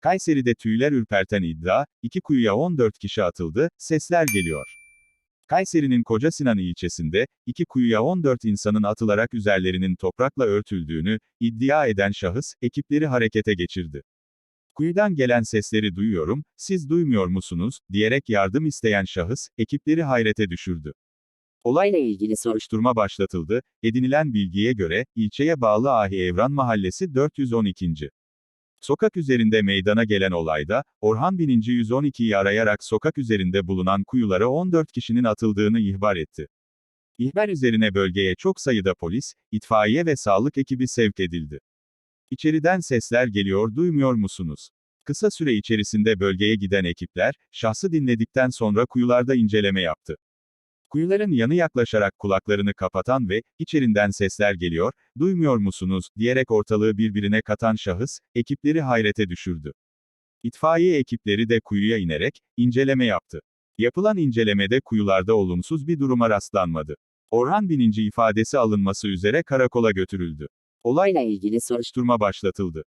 Kayseri'de tüyler ürperten iddia, iki kuyuya 14 kişi atıldı, sesler geliyor. Kayseri'nin Koca Sinan ilçesinde, iki kuyuya 14 insanın atılarak üzerlerinin toprakla örtüldüğünü, iddia eden şahıs, ekipleri harekete geçirdi. Kuyudan gelen sesleri duyuyorum, siz duymuyor musunuz, diyerek yardım isteyen şahıs, ekipleri hayrete düşürdü. Olayla ilgili soruş Soruşturma başlatıldı, edinilen bilgiye göre, ilçeye bağlı Ahi Evran Mahallesi 412. Sokak üzerinde meydana gelen olayda, Orhan Bininci 112'yi arayarak sokak üzerinde bulunan kuyulara 14 kişinin atıldığını ihbar etti. İhbar üzerine bölgeye çok sayıda polis, itfaiye ve sağlık ekibi sevk edildi. İçeriden sesler geliyor duymuyor musunuz? Kısa süre içerisinde bölgeye giden ekipler, şahsı dinledikten sonra kuyularda inceleme yaptı. Kuyuların yanı yaklaşarak kulaklarını kapatan ve, içerinden sesler geliyor, duymuyor musunuz, diyerek ortalığı birbirine katan şahıs, ekipleri hayrete düşürdü. İtfaiye ekipleri de kuyuya inerek, inceleme yaptı. Yapılan incelemede kuyularda olumsuz bir duruma rastlanmadı. Orhan Bininci ifadesi alınması üzere karakola götürüldü. olayla ilgili soruş Soruşturma başlatıldı.